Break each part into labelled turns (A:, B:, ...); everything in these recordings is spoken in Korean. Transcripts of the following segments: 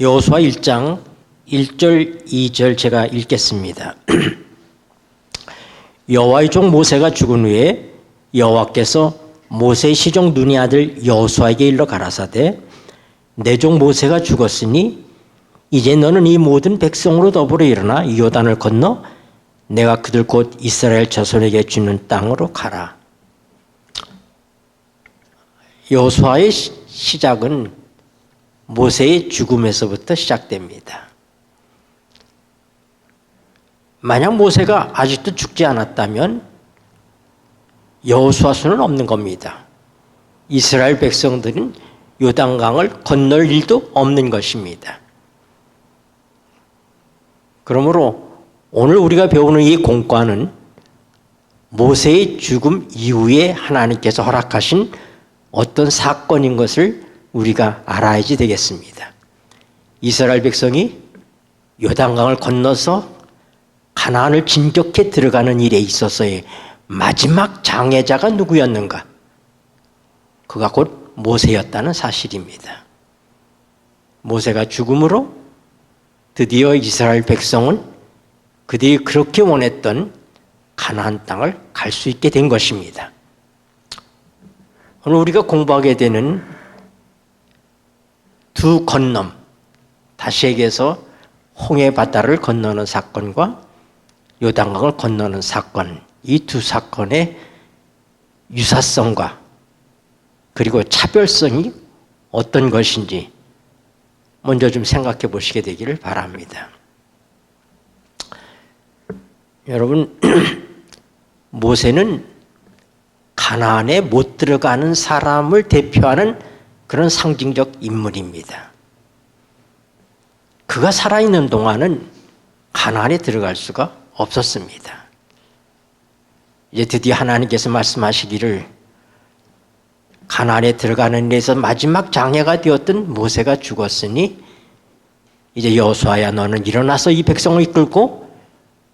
A: 여호수아 1장 1절 2절 제가 읽겠습니다. 여호와의 종 모세가 죽은 후에 여호와께서 모세의 시종 눈의 아들 여호수아에게 일러 가라사대 내 종 모세가 죽었으니 이제 너는 이 모든 백성으로 더불어 일어나 이 요단을 건너 내가 그들 곧 이스라엘 자손에게 주는 땅으로 가라. 여호수아의 시- 시작은 모세의 죽음에서부터 시작됩니다. 만약 모세가 아직도 죽지 않았다면 여호수아 수는 없는 겁니다. 이스라엘 백성들은 요단강을 건널 일도 없는 것입니다. 그러므로 오늘 우리가 배우는 이 공과는 모세의 죽음 이후에 하나님께서 허락하신 어떤 사건인 것을 우리가 알아야지 되겠습니다. 이스라엘 백성이 요단강을 건너서 가나안을 진격해 들어가는 일에 있어서의 마지막 장애자가 누구였는가? 그가 곧 모세였다는 사실입니다. 모세가 죽음으로 드디어 이스라엘 백성은 그들이 그렇게 원했던 가나안 땅을 갈 수 있게 된 것입니다. 오늘 우리가 공부하게 되는 두 건넘, 다시 얘기해서 홍해 바다를 건너는 사건과 요단강을 건너는 사건, 이 두 사건의 유사성과 그리고 차별성이 어떤 것인지 먼저 좀 생각해 보시게 되기를 바랍니다. 여러분, 모세는 가나안에 못 들어가는 사람을 대표하는 그런 상징적 인물입니다. 그가 살아있는 동안은 가나안에 들어갈 수가 없었습니다. 이제 드디어 하나님께서 말씀하시기를 가나안에 들어가는 데서 마지막 장애가 되었던 모세가 죽었으니 이제 여호수아야 너는 일어나서 이 백성을 이끌고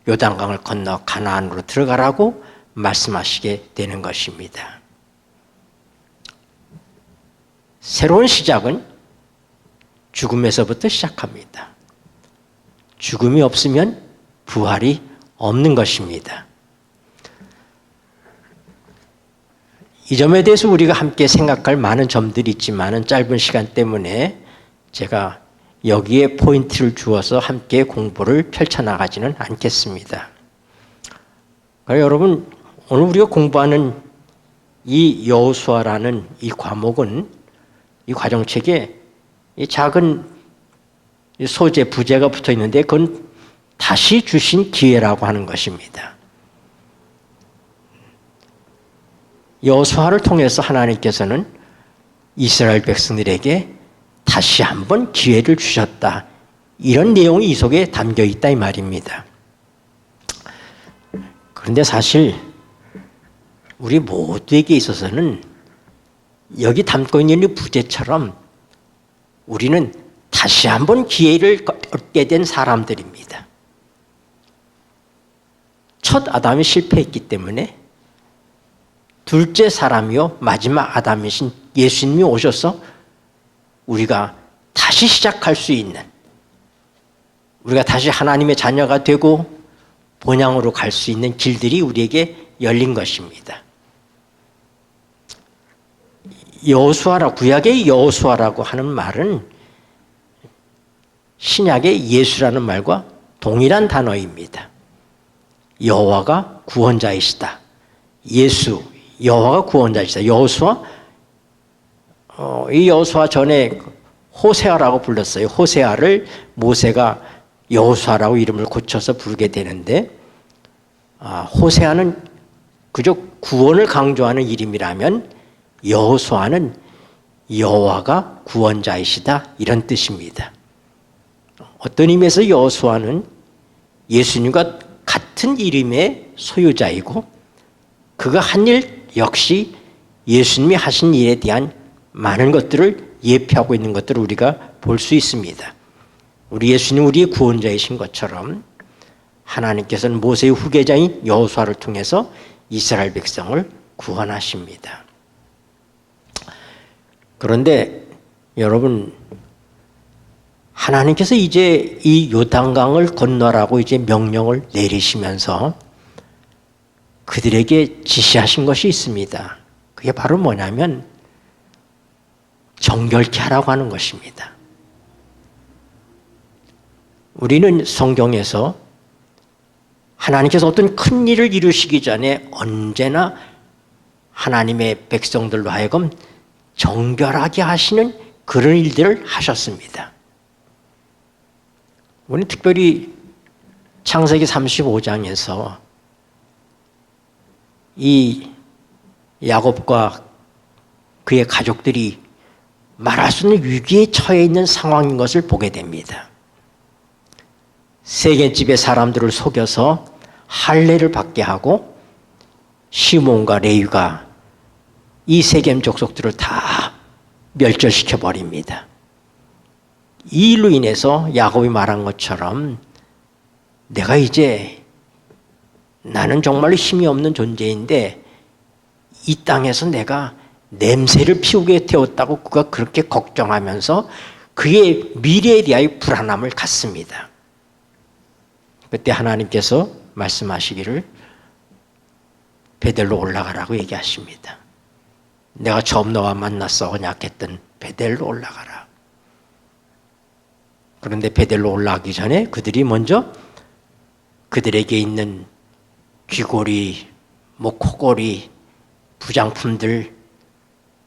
A: 요단강을 건너 가나안으로 들어가라고 말씀하시게 되는 것입니다. 새로운 시작은 죽음에서부터 시작합니다. 죽음이 없으면 부활이 없는 것입니다. 이 점에 대해서 우리가 함께 생각할 많은 점들이 있지만은 짧은 시간 때문에 제가 여기에 포인트를 주어서 함께 공부를 펼쳐나가지는 않겠습니다. 그러니까 여러분 오늘 우리가 공부하는 이 여호수아라는 이 과목은 이 과정책에 이 작은 소재 부제가 붙어 있는데 그건 다시 주신 기회라고 하는 것입니다. 여호수아를 통해서 하나님께서는 이스라엘 백성들에게 다시 한번 기회를 주셨다. 이런 내용이 이 속에 담겨 있다 이 말입니다. 그런데 사실 우리 모두에게 있어서는 여기 담고 있는 이 부제처럼 우리는 다시 한번 기회를 얻게 된 사람들입니다. 첫 아담이 실패했기 때문에 둘째 사람이요 마지막 아담이신 예수님이 오셔서 우리가 다시 시작할 수 있는 우리가 다시 하나님의 자녀가 되고 본향으로 갈 수 있는 길들이 우리에게 열린 것입니다. 여호수아라 구약의 여호수아라고 하는 말은 신약의 예수라는 말과 동일한 단어입니다. 여호와가 구원자이시다. 예수 여호와가 구원자이시다. 여호수아 어, 이 여호수아 전에 호세아라고 불렀어요. 호세아를 모세가 여호수아라고 이름을 고쳐서 부르게 되는데 아, 호세아는 그저 구원을 강조하는 이름이라면 여호수아는 여호와가 구원자이시다 이런 뜻입니다. 어떤 의미에서 여호수아는 예수님과 같은 이름의 소유자이고 그가 한 일 역시 예수님이 하신 일에 대한 많은 것들을 예표하고 있는 것들을 우리가 볼 수 있습니다. 우리 예수님 우리의 구원자이신 것처럼 하나님께서는 모세의 후계자인 여호수아를 통해서 이스라엘 백성을 구원하십니다. 그런데 여러분 하나님께서 이제 이 요단강을 건너라고 이제 명령을 내리시면서 그들에게 지시하신 것이 있습니다. 그게 바로 뭐냐면 정결케 하라고 하는 것입니다. 우리는 성경에서 하나님께서 어떤 큰 일을 이루시기 전에 언제나 하나님의 백성들로 하여금 정결하게 하시는 그런 일들을 하셨습니다. 우리는 특별히 창세기 35장에서 이 야곱과 그의 가족들이 말할 수 없는 위기에 처해 있는 상황인 것을 보게 됩니다. 세겜집의 사람들을 속여서 할례를 받게 하고 시몬과 레위가 이 세겜 족속들을 다 멸절시켜 버립니다. 이 일로 인해서 야곱이 말한 것처럼 내가 이제 나는 정말로 힘이 없는 존재인데 이 땅에서 내가 냄새를 피우게 되었다고 그가 그렇게 걱정하면서 그의 미래에 대하여 불안함을 갖습니다. 그때 하나님께서 말씀하시기를 베델로 올라가라고 얘기하십니다. 내가 처음 너와 만났어 언약했던 베델로 올라가라. 그런데 베델로 올라가기 전에 그들이 먼저 그들에게 있는 귀고리, 뭐 코골이, 부장품들,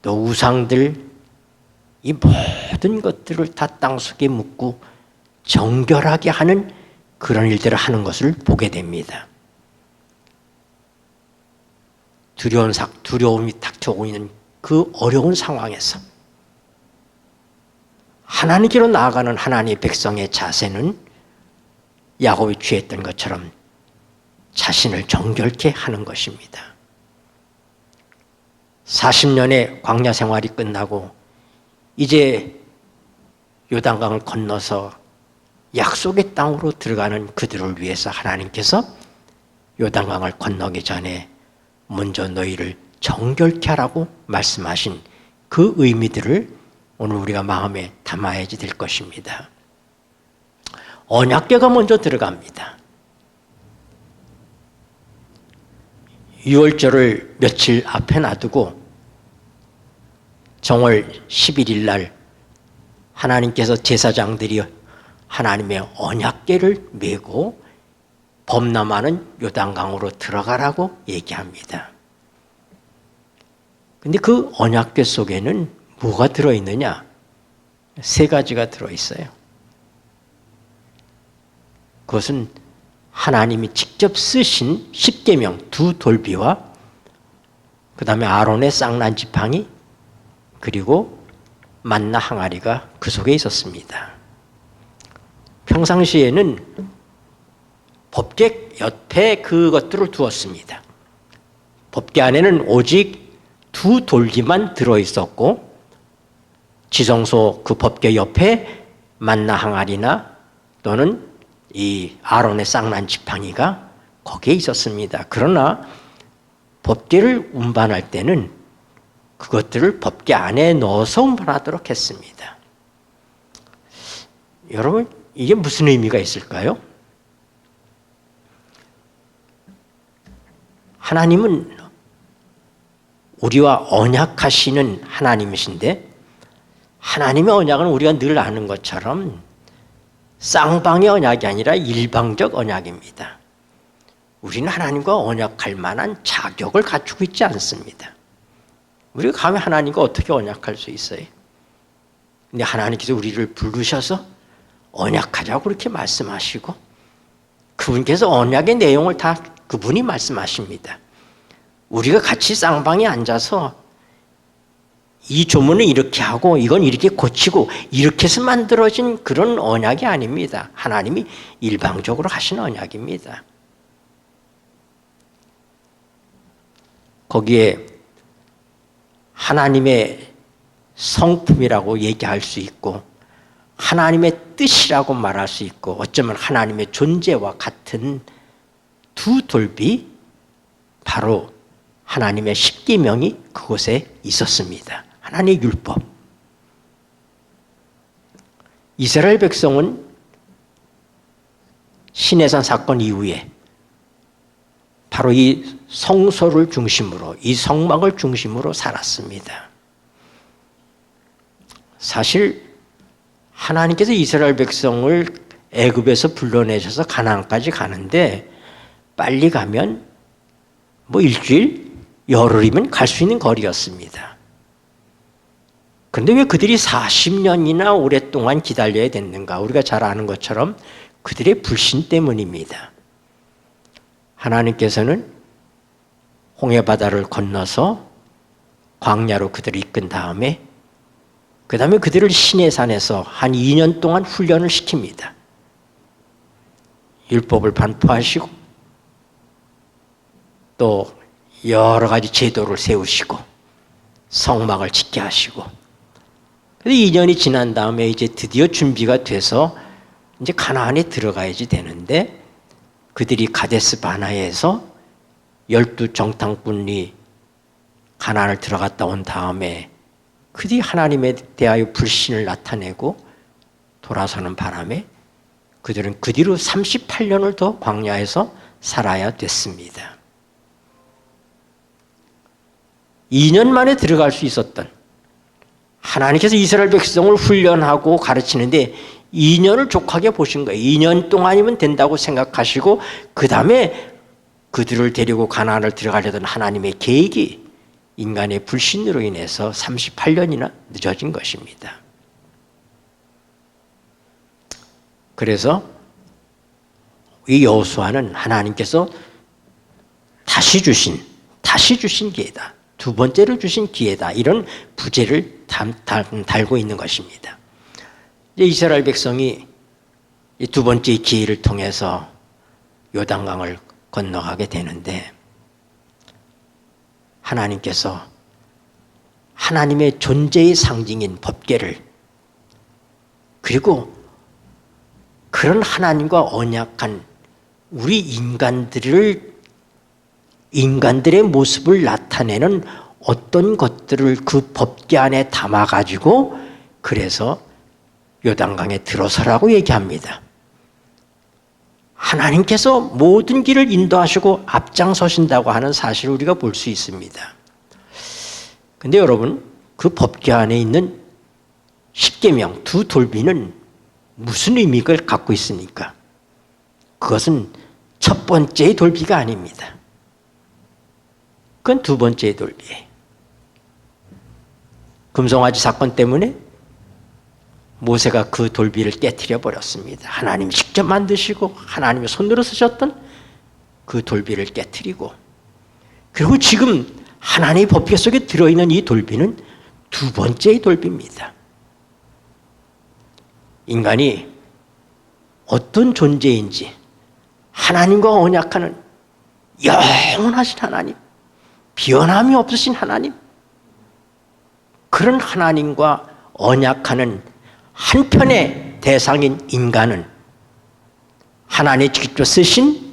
A: 또 우상들 이 모든 것들을 다 땅속에 묻고 정결하게 하는 그런 일들을 하는 것을 보게 됩니다. 두려운 삭, 두려움이 닥쳐오고 있는 그 어려운 상황에서 하나님께로 나아가는 하나님의 백성의 자세는 야곱이 취했던 것처럼 자신을 정결케 하는 것입니다. 40년의 광야 생활이 끝나고 이제 요단강을 건너서 약속의 땅으로 들어가는 그들을 위해서 하나님께서 요단강을 건너기 전에 먼저 너희를 정결케 하라고 말씀하신 그 의미들을 오늘 우리가 마음에 담아야지 될 것입니다. 언약궤가 먼저 들어갑니다. 6월절을 며칠 앞에 놔두고 정월 11일 날 하나님께서 제사장들이 하나님의 언약궤를 메고 범람하는 요단강으로 들어가라고 얘기합니다. 근데 그 언약궤 속에는 뭐가 들어있느냐? 세 가지가 들어있어요. 그것은 하나님이 직접 쓰신 십계명 두 돌비와 그 다음에 아론의 쌍난 지팡이 그리고 만나 항아리가 그 속에 있었습니다. 평상시에는 법계 옆에 그것들을 두었습니다. 법계 안에는 오직 두 돌기만 들어 있었고 지성소 그 법계 옆에 만나 항아리나 또는 이 아론의 쌍난 지팡이가 거기에 있었습니다. 그러나 법계를 운반할 때는 그것들을 법계 안에 넣어서 운반하도록 했습니다. 여러분, 이게 무슨 의미가 있을까요? 하나님은 우리와 언약하시는 하나님이신데 하나님의 언약은 우리가 늘 아는 것처럼 쌍방의 언약이 아니라 일방적 언약입니다. 우리는 하나님과 언약할 만한 자격을 갖추고 있지 않습니다. 우리가 감히 하나님과 어떻게 언약할 수 있어요? 근데 하나님께서 우리를 부르셔서 언약하자고 그렇게 말씀하시고 그분께서 언약의 내용을 다 그분이 말씀하십니다. 우리가 같이 쌍방에 앉아서 이 조문은 이렇게 하고 이건 이렇게 고치고 이렇게 해서 만들어진 그런 언약이 아닙니다. 하나님이 일방적으로 하신 언약입니다. 거기에 하나님의 성품이라고 얘기할 수 있고 하나님의 뜻이라고 말할 수 있고 어쩌면 하나님의 존재와 같은 두 돌비 바로 하나님의 십계명이 그곳에 있었습니다. 하나님의 율법. 이스라엘 백성은 시내산 사건 이후에 바로 이 성소를 중심으로 이 성막을 중심으로 살았습니다. 사실 하나님께서 이스라엘 백성을 애굽에서 불러내셔서 가나안까지 가는데 빨리 가면 뭐 일주일 열흘이면 갈 수 있는 거리였습니다. 그런데 왜 그들이 40년이나 오랫동안 기다려야 됐는가? 우리가 잘 아는 것처럼 그들의 불신 때문입니다. 하나님께서는 홍해바다를 건너서 광야로 그들을 이끈 다음에 그 다음에 그들을 시내산에서 한 2년 동안 훈련을 시킵니다. 율법을 반포하시고 또 여러 가지 제도를 세우시고 성막을 짓게 하시고 2년이 지난 다음에 이제 드디어 준비가 돼서 이제 가나안에 들어가야지 되는데 그들이 가데스 바나에서 열두 정탐꾼이 가나안을 들어갔다 온 다음에 그들이 하나님에 대하여 불신을 나타내고 돌아서는 바람에 그들은 그 뒤로 38년을 더 광야에서 살아야 됐습니다. 2년 만에 들어갈 수 있었던 하나님께서 이스라엘 백성을 훈련하고 가르치는데 2년을 족하게 보신 거예요. 2년 동안이면 된다고 생각하시고 그 다음에 그들을 데리고 가나안을 들어가려던 하나님의 계획이 인간의 불신으로 인해서 38년이나 늦어진 것입니다. 그래서 이 여호수아는 하나님께서 다시 주신 다시 주신 기회다. 두 번째로 주신 기회다. 이런 부제를 달고 있는 것입니다. 이스라엘 백성이 두 번째 기회를 통해서 요단강을 건너가게 되는데 하나님께서 하나님의 존재의 상징인 법계를 그리고 그런 하나님과 언약한 우리 인간들을 인간들의 모습을 나타내는 어떤 것들을 그 법계 안에 담아 가지고 그래서 요단강에 들어서라고 얘기합니다. 하나님께서 모든 길을 인도하시고 앞장서신다고 하는 사실을 우리가 볼 수 있습니다. 근데 여러분, 그 법계 안에 있는 십계명 두 돌비는 무슨 의미를 갖고 있습니까? 그것은 첫 번째의 돌비가 아닙니다. 그건 두 번째의 돌비예요. 금송아지 사건 때문에 모세가 그 돌비를 깨뜨려 버렸습니다. 하나님이 직접 만드시고 하나님의 손으로 쓰셨던 그 돌비를 깨뜨리고 그리고 지금 하나님의 법계 속에 들어있는 이 돌비는 두 번째의 돌비입니다. 인간이 어떤 존재인지 하나님과 언약하는 영원하신 하나님, 변함이 없으신 하나님, 그런 하나님과 언약하는 한편의 대상인 인간은 하나님 직접 쓰신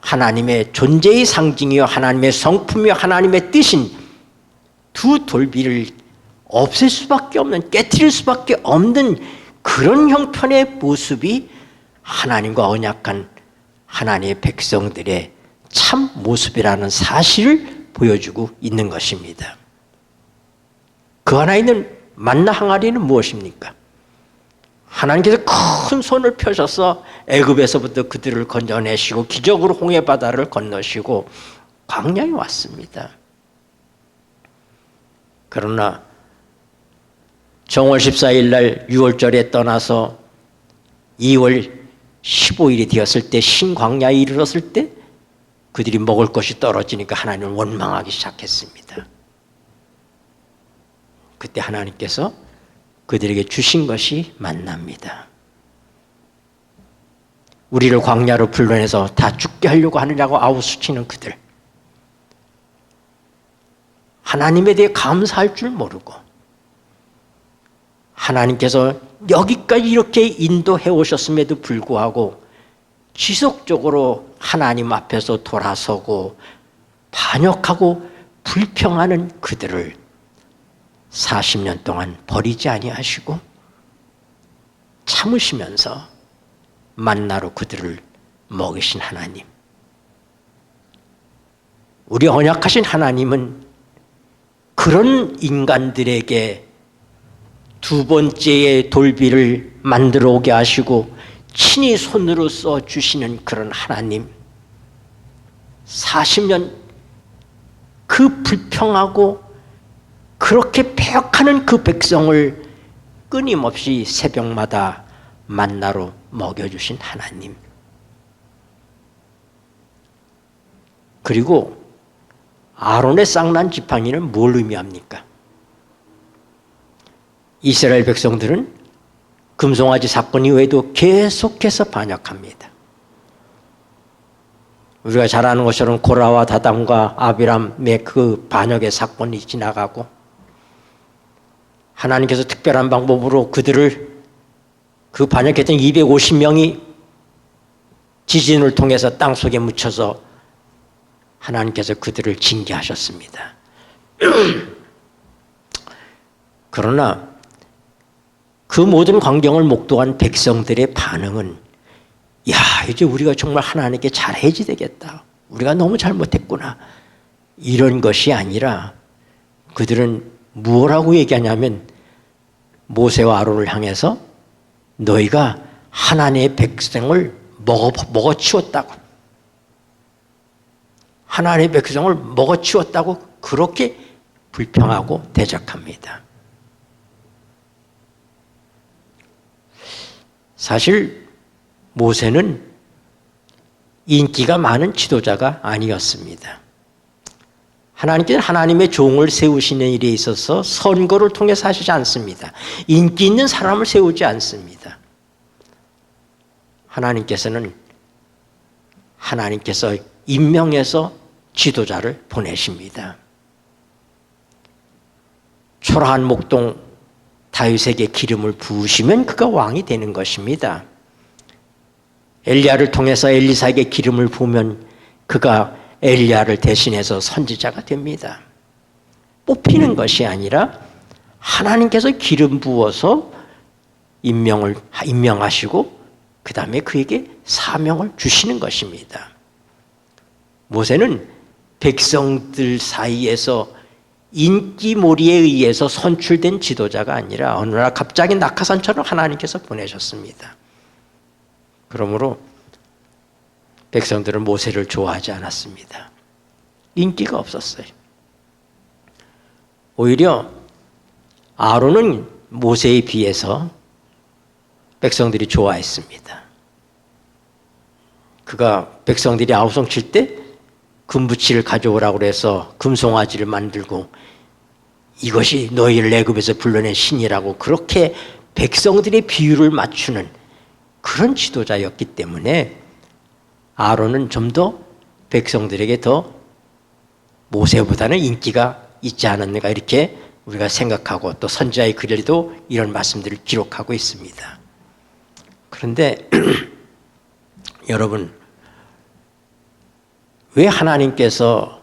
A: 하나님의 존재의 상징이요 하나님의 성품이요 하나님의 뜻인 두 돌비를 없앨 수밖에 없는 깨뜨릴 수밖에 없는 그런 형편의 모습이 하나님과 언약한 하나님의 백성들의 참 모습이라는 사실을 보여주고 있는 것입니다. 그 하나 있는 만나 항아리는 무엇입니까? 하나님께서 큰 손을 펴셔서 애굽에서부터 그들을 건져내시고 기적으로 홍해 바다를 건너시고 광야에 왔습니다. 그러나 정월 14일 날 6월절에 떠나서 2월 15일이 되었을 때 신광야에 이르렀을 때 그들이 먹을 것이 떨어지니까 하나님은 원망하기 시작했습니다. 그때 하나님께서 그들에게 주신 것이 만납니다. 우리를 광야로 불러내서 다 죽게 하려고 하느냐고 아우스치는 그들. 하나님에 대해 감사할 줄 모르고 하나님께서 여기까지 이렇게 인도해 오셨음에도 불구하고 지속적으로 하나님 앞에서 돌아서고 반역하고 불평하는 그들을 40년 동안 버리지 아니하시고 참으시면서 만나로 그들을 먹이신 하나님. 우리 언약하신 하나님은 그런 인간들에게 두 번째의 돌비를 만들어 오게 하시고 친히 손으로 써 주시는 그런 하나님. 40년 그 불평하고 그렇게 배역하는 그 백성을 끊임없이 새벽마다 만나로 먹여주신 하나님. 그리고 아론의 쌍난 지팡이는 뭘 의미합니까? 이스라엘 백성들은 금송아지 사건 이후에도 계속해서 반역합니다. 우리가 잘 아는 것처럼 고라와 다담과 아비람의 그 반역의 사건이 지나가고 하나님께서 특별한 방법으로 그들을 그 반역했던 250명이 지진을 통해서 땅 속에 묻혀서 하나님께서 그들을 징계하셨습니다. 그러나 그 모든 광경을 목도한 백성들의 반응은 야 이제 우리가 정말 하나님께 잘해지 되겠다. 우리가 너무 잘못했구나. 이런 것이 아니라 그들은 무엇라고 얘기하냐면 모세와 아론을 향해서 너희가 하나님의 백성을 먹어, 먹어치웠다고. 하나님의 백성을 먹어치웠다고 그렇게 불평하고 대적합니다. 사실 모세는 인기가 많은 지도자가 아니었습니다. 하나님께는 하나님의 종을 세우시는 일에 있어서 선거를 통해서 하시지 않습니다. 인기 있는 사람을 세우지 않습니다. 하나님께서는 하나님께서 임명해서 지도자를 보내십니다. 초라한 목동 다윗에게 기름을 부으시면 그가 왕이 되는 것입니다. 엘리야를 통해서 엘리사에게 기름을 부으면 그가 엘리야를 대신해서 선지자가 됩니다. 뽑히는 것이 아니라 하나님께서 기름 부어서 임명을 임명하시고 그 다음에 그에게 사명을 주시는 것입니다. 모세는 백성들 사이에서 인기몰이에 의해서 선출된 지도자가 아니라 어느 날 갑자기 낙하산처럼 하나님께서 보내셨습니다. 그러므로 백성들은 모세를 좋아하지 않았습니다. 인기가 없었어요. 오히려 아론은 모세에 비해서 백성들이 좋아했습니다. 그가 백성들이 아우성 칠 때 금부치를 가져오라고 해서 금송아지를 만들고 이것이 너희를 애굽에서 불러낸 신이라고 그렇게 백성들의 비유를 맞추는 그런 지도자였기 때문에 아론은 좀 더 백성들에게 더 모세보다는 인기가 있지 않았는가 이렇게 우리가 생각하고 또 선지자의 글에도 이런 말씀들을 기록하고 있습니다. 그런데 여러분 왜 하나님께서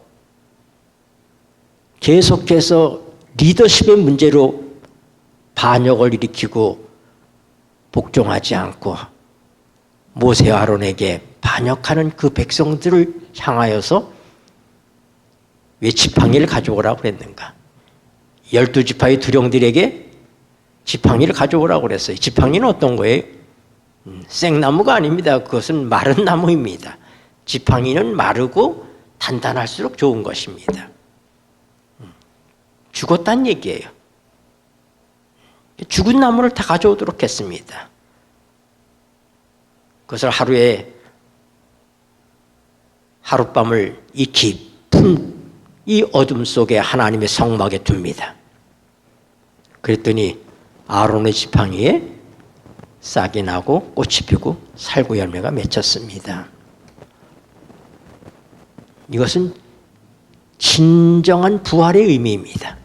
A: 계속해서 리더십의 문제로 반역을 일으키고 복종하지 않고 모세 아론에게 반역하는 그 백성들을 향하여서 왜 지팡이를 가져오라고 그랬는가? 열두 지파의 두령들에게 지팡이를 가져오라고 그랬어요. 지팡이는 어떤 거예요? 음, 생나무가 아닙니다. 그것은 마른 나무입니다. 지팡이는 마르고 단단할수록 좋은 것입니다. 음, 죽었단 얘기예요. 죽은 나무를 다 가져오도록 했습니다. 그것을 하루에 하룻밤을 이 깊은 이 어둠 속에 하나님의 성막에 둡니다. 그랬더니 아론의 지팡이에 싹이 나고 꽃이 피고 살구 열매가 맺혔습니다. 이것은 진정한 부활의 의미입니다.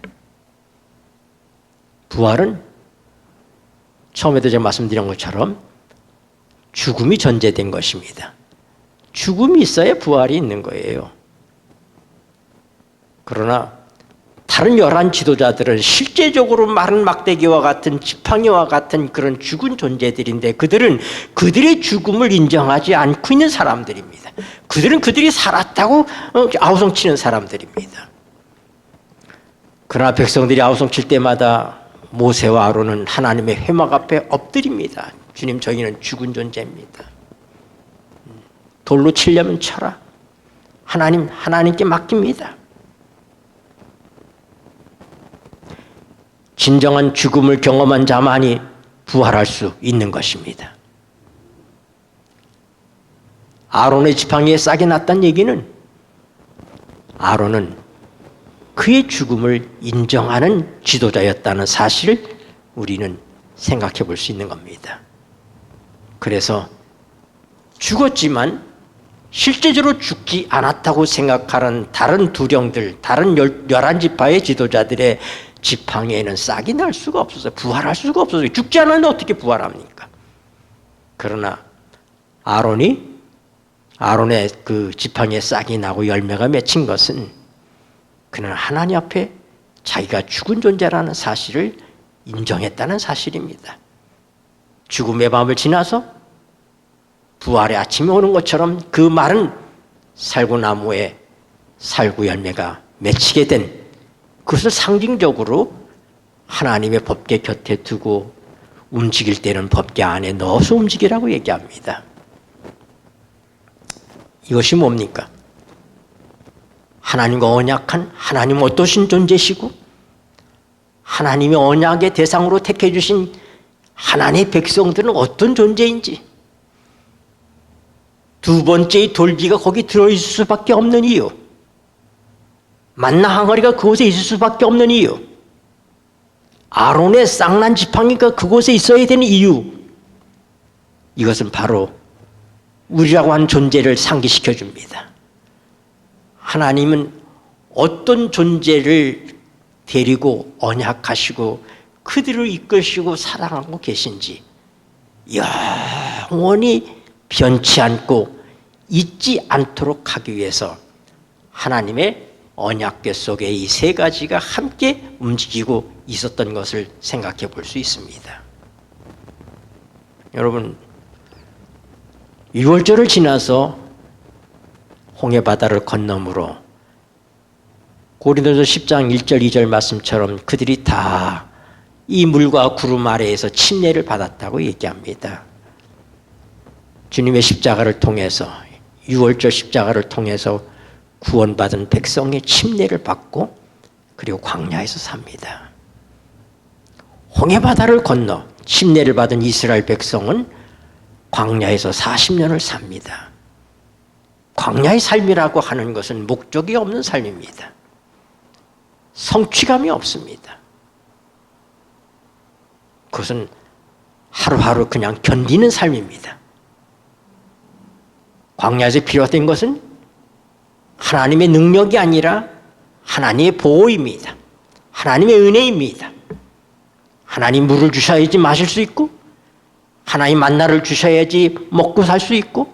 A: 부활은 처음에도 제가 말씀드린 것처럼 죽음이 전제된 것입니다. 죽음이 있어야 부활이 있는 거예요. 그러나 다른 열한 지도자들은 실제적으로 마른 막대기와 같은 지팡이와 같은 그런 죽은 존재들인데 그들은 그들의 죽음을 인정하지 않고 있는 사람들입니다. 그들은 그들이 살았다고 어, 아우성 치는 사람들입니다. 그러나 백성들이 아우성 칠 때마다 모세와 아론은 하나님의 회막 앞에 엎드립니다. 주님 저희는 죽은 존재입니다. 돌로 치려면 쳐라. 하나님 하나님께 맡깁니다. 진정한 죽음을 경험한 자만이 부활할 수 있는 것입니다. 아론의 지팡이에 싹이 났다는 얘기는 아론은 그의 죽음을 인정하는 지도자였다는 사실을 우리는 생각해 볼 수 있는 겁니다. 그래서 죽었지만 실제적으로 죽지 않았다고 생각하는 다른 두령들, 다른 열, 열한 지파의 지도자들의 지팡이에는 싹이 날 수가 없었어요. 부활할 수가 없었어요. 죽지 않았는데 어떻게 부활합니까? 그러나 아론이 아론의 그 지팡이에 싹이 나고 열매가 맺힌 것은 그는 하나님 앞에 자기가 죽은 존재라는 사실을 인정했다는 사실입니다. 죽음의 밤을 지나서 부활의 아침이 오는 것처럼 그 말은 살구나무에 살구 열매가 맺히게 된 그것을 상징적으로 하나님의 법계 곁에 두고 움직일 때는 법계 안에 넣어서 움직이라고 얘기합니다. 이것이 뭡니까? 하나님과 언약한 하나님 어떠신 존재시고 하나님의 언약의 대상으로 택해 주신 하나님의 백성들은 어떤 존재인지 두 번째의 돌기가 거기 들어있을 수밖에 없는 이유 만나 항아리가 그곳에 있을 수밖에 없는 이유 아론의 쌍난 지팡이가 그곳에 있어야 되는 이유 이것은 바로 우리라고 하는 존재를 상기시켜 줍니다. 하나님은 어떤 존재를 데리고 언약하시고 그들을 이끄시고 사랑하고 계신지 영원히 변치 않고 잊지 않도록 하기 위해서 하나님의 언약궤 속에 이 세 가지가 함께 움직이고 있었던 것을 생각해 볼 수 있습니다. 여러분 6월절을 지나서 홍해 바다를 건너므로 고린도서 10장 1절 2절 말씀처럼 그들이 다 이 물과 구름 아래에서 침례를 받았다고 얘기합니다. 주님의 십자가를 통해서 6월절 십자가를 통해서 구원받은 백성의 침례를 받고 그리고 광야에서 삽니다. 홍해 바다를 건너 침례를 받은 이스라엘 백성은 광야에서 40년을 삽니다. 광야의 삶이라고 하는 것은 목적이 없는 삶입니다. 성취감이 없습니다. 그것은 하루하루 그냥 견디는 삶입니다. 광야에서 필요했던 것은 하나님의 능력이 아니라 하나님의 보호입니다. 하나님의 은혜입니다. 하나님 물을 주셔야지 마실 수 있고, 하나님 만나를 주셔야지 먹고 살 수 있고,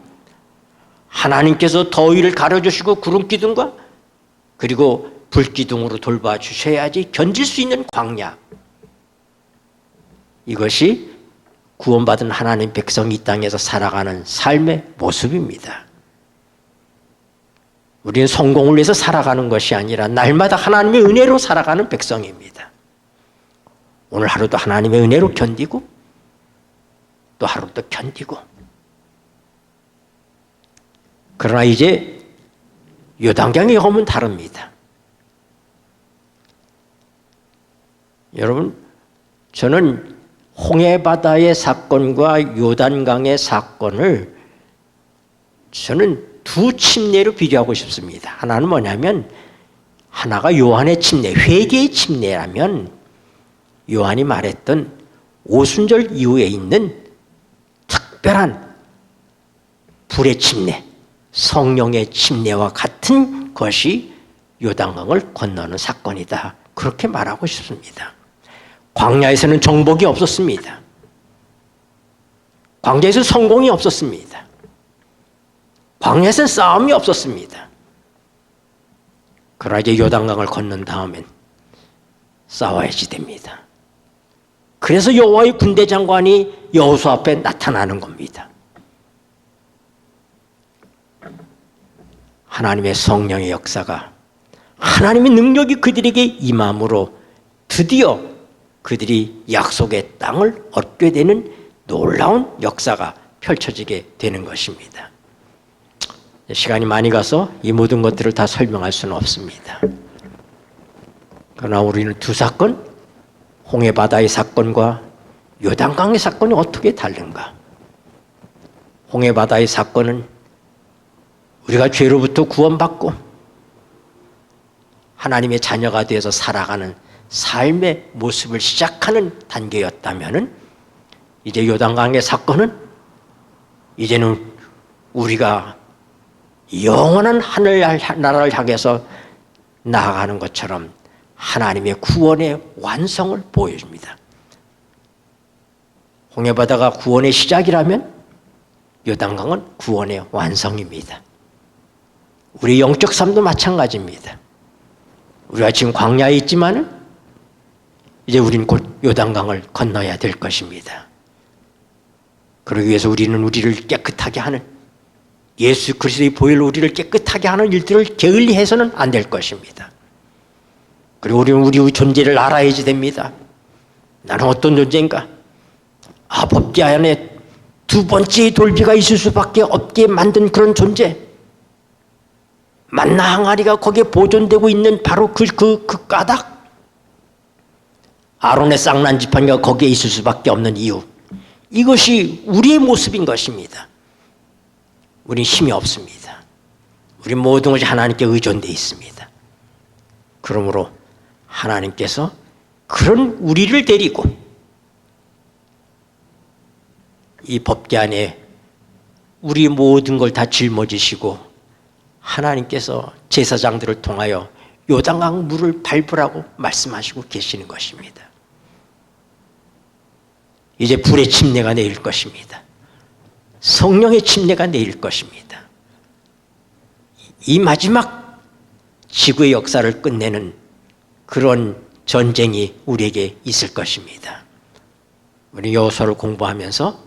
A: 하나님께서 더위를 가려주시고 구름 기둥과 그리고 불 기둥으로 돌봐 주셔야지 견딜 수 있는 광야. 이것이 구원받은 하나님 백성이 이 땅에서 살아가는 삶의 모습입니다. 우리는 성공을 위해서 살아가는 것이 아니라 날마다 하나님의 은혜로 살아가는 백성입니다. 오늘 하루도 하나님의 은혜로 견디고 또 하루도 견디고 그러나 이제 요단강에 오면 다릅니다. 여러분 저는 홍해바다의 사건과 요단강의 사건을 저는 두 침례로 비교하고 싶습니다. 하나는 뭐냐면 하나가 요한의 침례, 회개의 침례라면 요한이 말했던 오순절 이후에 있는 특별한 불의 침례, 성령의 침례와 같은 것이 요단강을 건너는 사건이다. 그렇게 말하고 싶습니다. 광야에서는 정복이 없었습니다. 광야에서 성공이 없었습니다. 광야에서는 싸움이 없었습니다. 그러나 이제 요단강을 건넌 다음엔 싸워야지 됩니다. 그래서 여호와의 군대 장관이 여호수 앞에 나타나는 겁니다. 하나님의 성령의 역사가 하나님의 능력이 그들에게 임함으로 드디어 그들이 약속의 땅을 얻게 되는 놀라운 역사가 펼쳐지게 되는 것입니다. 시간이 많이 가서 이 모든 것들을 다 설명할 수는 없습니다. 그러나 우리는 두 사건, 홍해바다의 사건과 요단강의 사건이 어떻게 다른가? 홍해바다의 사건은 우리가 죄로부터 구원받고 하나님의 자녀가 되어서 살아가는 삶의 모습을 시작하는 단계였다면은 이제 요단강의 사건은 이제는 우리가 영원한 하늘 나라를 향해서 나아가는 것처럼 하나님의 구원의 완성을 보여줍니다. 홍해바다가 구원의 시작이라면 요단강은 구원의 완성입니다. 우리 영적 삶도 마찬가지입니다. 우리가 지금 광야에 있지만은 이제 우리는 곧 요단강을 건너야 될 것입니다. 그러기 위해서 우리는 우리를 깨끗하게 하는 예수 그리스도의 보혈로 우리를 깨끗하게 하는 일들을 게을리해서는 안 될 것입니다. 그리고 우리는 우리 존재를 알아야지 됩니다. 나는 어떤 존재인가? 아, 법계 안에 두 번째의 돌비가 있을 수밖에 없게 만든 그런 존재. 만나 항아리가 거기에 보존되고 있는 바로 그, 그, 그 까닭. 아론의 쌍난 지팡이가 거기에 있을 수밖에 없는 이유. 이것이 우리의 모습인 것입니다. 우린 힘이 없습니다. 우리 모든 것이 하나님께 의존되어 있습니다. 그러므로 하나님께서 그런 우리를 데리고 이 법계 안에 우리 모든 걸 다 짊어지시고 하나님께서 제사장들을 통하여 요단강 물을 밟으라고 말씀하시고 계시는 것입니다. 이제 불의 침례가 내릴 것입니다. 성령의 침례가 내릴 것입니다. 이 마지막 지구의 역사를 끝내는 그런 전쟁이 우리에게 있을 것입니다. 우리 여호수아를 공부하면서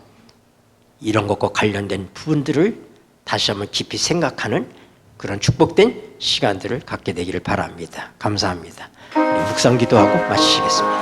A: 이런 것과 관련된 부분들을 다시 한번 깊이 생각하는 그런 축복된 시간들을 갖게 되기를 바랍니다. 감사합니다. 우리 묵상 기도하고 마치시겠습니다.